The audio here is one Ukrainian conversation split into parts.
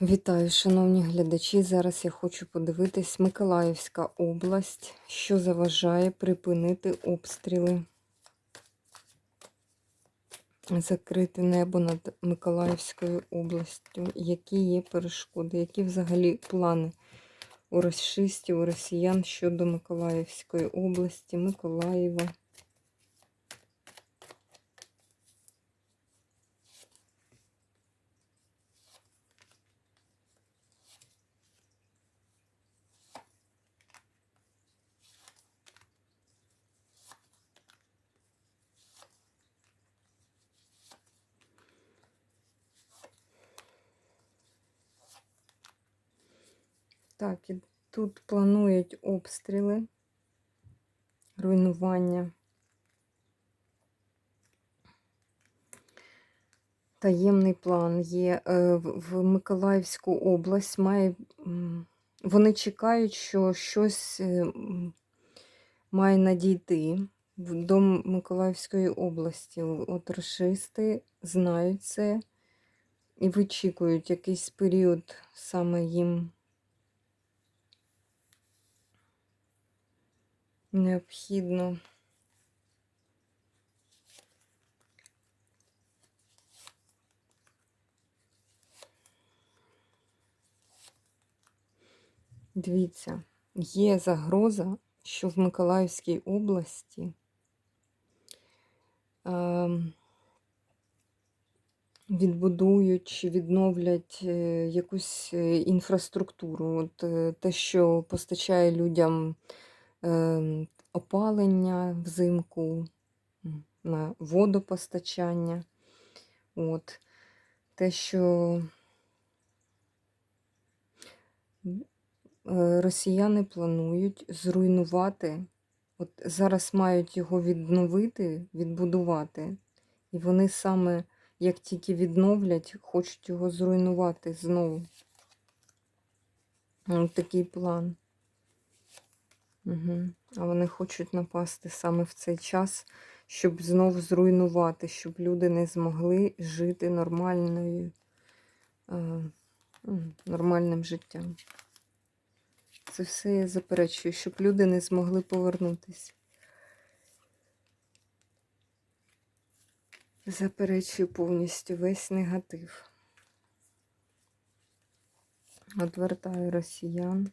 Вітаю, шановні глядачі. Зараз я хочу подивитись Миколаївська область, що заважає припинити обстріли. Закрити небо над Миколаївською областю. Які є перешкоди, які взагалі плани у расистів, у росіян щодо Миколаївської області, Миколаєва. Так, і тут планують обстріли, руйнування. Таємний план є е, в Миколаївську область. Має, вони чекають, що щось е, має надійти до Миколаївської області. От расисти знають це і вичікують якийсь період саме їм необхідно. Дивіться, є загроза, що в Миколаївській області ем, відбудують чи відновлять е, якусь е, інфраструктуру. От е, те, що постачає людям опалення взимку, на водопостачання. От. Те, що е, росіяни планують зруйнувати, от зараз мають його відновити, відбудувати, і вони саме, як тільки відновлять, хочуть його зруйнувати знову. Такий план. Угу. А вони хочуть напасти саме в цей час, щоб знов зруйнувати, щоб люди не змогли жити нормальною, е, нормальним життям. Це все я заперечую, щоб люди не змогли повернутися. Заперечую повністю весь негатив. Одвертаю росіян.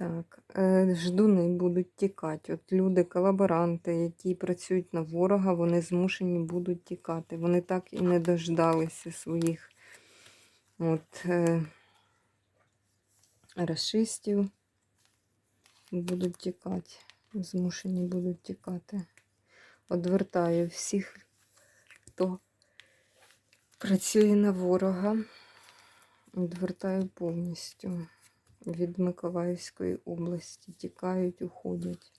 Так, е, ждуни будуть тікати. От люди, колаборанти, які працюють на ворога, вони змушені будуть тікати. Вони так і не дождалися своїх от, е, расистів. Будуть тікати. Змушені будуть тікати. Одвертаю всіх, хто працює на ворога. Одвертаю повністю від Миколаївської області. Тікають, уходять.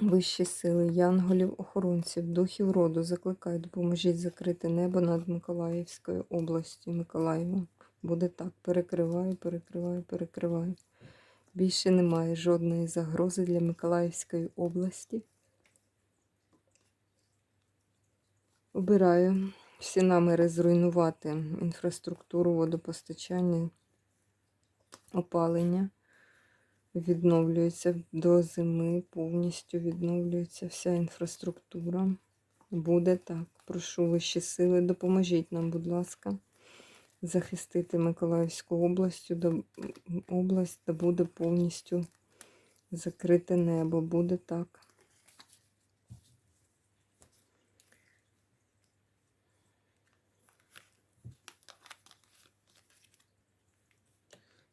Вищі сили, янголів, охоронців, духів роду закликають, допоможіть закрити небо над Миколаївською областю. Миколаєва. Буде так. Перекриваю, перекриваю, перекриваю. Більше немає жодної загрози для Миколаївської області. Обираю всі наміри зруйнувати інфраструктуру водопостачання, опалення. Відновлюється до зими, повністю відновлюється вся інфраструктура. Буде так. Прошу вищі сили, допоможіть нам, будь ласка, захистити Миколаївську область, область, де буде повністю закрите небо. Буде так.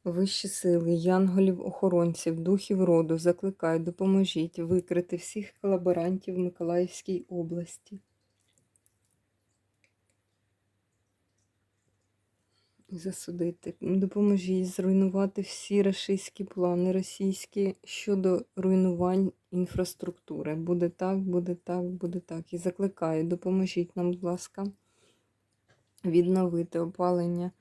Вищі сили, янголів, охоронців, духів роду закликають, допоможіть викрити всіх колаборантів в Миколаївській області. Засудити. Допоможіть зруйнувати всі рашистські плани російські щодо руйнувань інфраструктури. Буде так, буде так, буде так. І закликаю, допоможіть нам, будь ласка, відновити опалення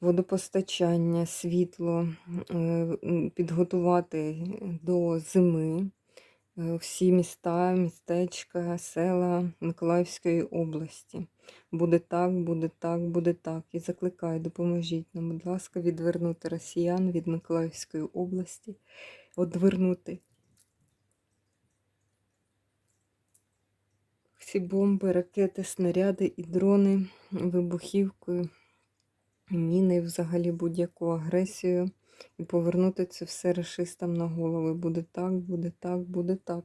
водопостачання, світло, е, підготувати до зими, е, всі міста, містечка, села Миколаївської області. Буде так, буде так, буде так. І закликаю, допоможіть нам, будь ласка, відвернути росіян від Миколаївської області, одвернути всі бомби, ракети, снаряди і дрони вибухівкою, міни, взагалі будь-яку агресію. І повернути це все расистам на голови. Буде так, буде так, буде так.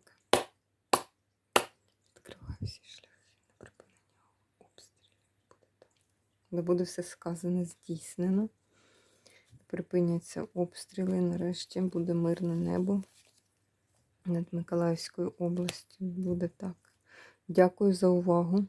Відкриваю всі шляхи на припинення обстрілів. Буде так. Де буде все сказане, здійснено. Припиняться обстріли. Нарешті буде мирне небо над Миколаївською областю. Буде так. Дякую за увагу.